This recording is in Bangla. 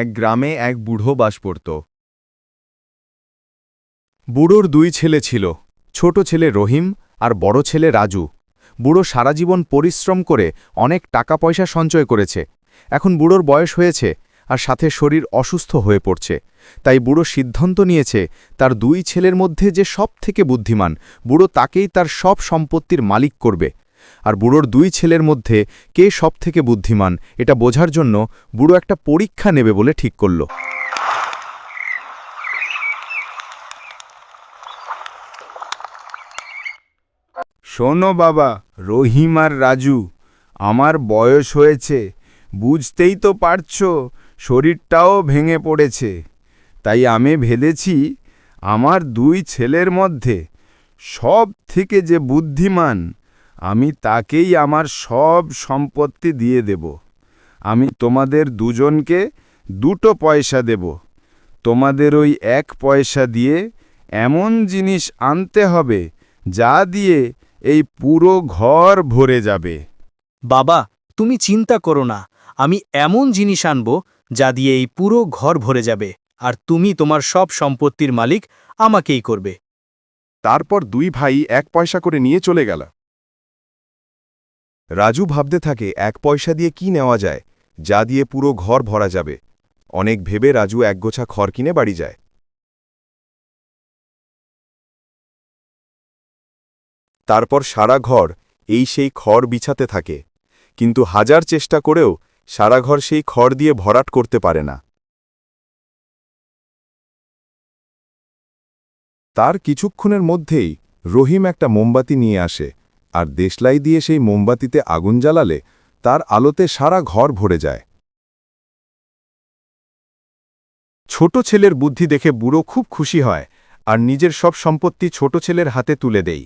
এক গ্রামে এক বুড়ো বাস করত। বুড়োর দুই ছেলে ছিল, ছোট ছেলে রহিম আর বড় ছেলে রাজু। বুড়ো সারা জীবন পরিশ্রম করে অনেক টাকা পয়সা সঞ্চয় করেছে। এখন বুড়োর বয়স হয়েছে আর সাথে শরীর অসুস্থ হয়ে পড়ছে। তাই বুড়ো সিদ্ধান্ত নিয়েছে তার দুই ছেলের মধ্যে যে সব থেকে বুদ্ধিমান, বুড়ো তাকেই তার সব সম্পত্তির মালিক করবে। আর বুড়োর দুই ছেলের মধ্যে কে সব থেকে বুদ্ধিমান, এটা বোঝার জন্য বুড়ো একটা পরীক্ষা নেবে বলে ঠিক করল। শোনো বাবা, রহিম আর রাজু, আমার বয়স হয়েছে, বুঝতেই তো পারছ, শরীরটাও ভেঙে পড়েছে। তাই আমি ভেবেছি আমার দুই ছেলের মধ্যে সব থেকে যে বুদ্ধিমান আমি তাকেই আমার সব সম্পত্তি দিয়ে দেব। আমি তোমাদের দুজনকে দুটো পয়সা দেব। তোমাদের ওই এক পয়সা দিয়ে এমন জিনিস আনতে হবে যা দিয়ে এই পুরো ঘর ভরে যাবে। বাবা তুমি চিন্তা করো না। আমি এমন জিনিস আনব যা দিয়ে এই পুরো ঘর ভরে যাবে আর তুমি তোমার সব সম্পত্তির মালিক আমাকেই করবে। তারপর দুই ভাই এক পয়সা করে নিয়ে চলে গেল। রাজু ভাবতে থাকে, এক পয়সা দিয়ে কি নেওয়া যায়? যা দিয়ে পুরো ঘর ভরা যাবে। অনেক ভেবে রাজু একগোছা খড় কিনে বাড়ি যায়। তারপর সারা ঘর এই সেই খড় বিছাতে থাকে। কিন্তু হাজার চেষ্টা করেও সারা ঘর সেই খড় দিয়ে ভরাট করতে পারে না। তার কিছুক্ষণের মধ্যেই রহিম একটা মোমবাতি নিয়ে আসে। আর দেশলাই দিয়ে সেই মোমবাতিতে আগুন জ্বালালে তার আলোতে সারা ঘর ভরে যায়। ছোট ছেলের বুদ্ধি দেখে বুড়ো খুব খুশি হয় আর নিজের সব সম্পত্তি ছোট ছেলের হাতে তুলে দেয়।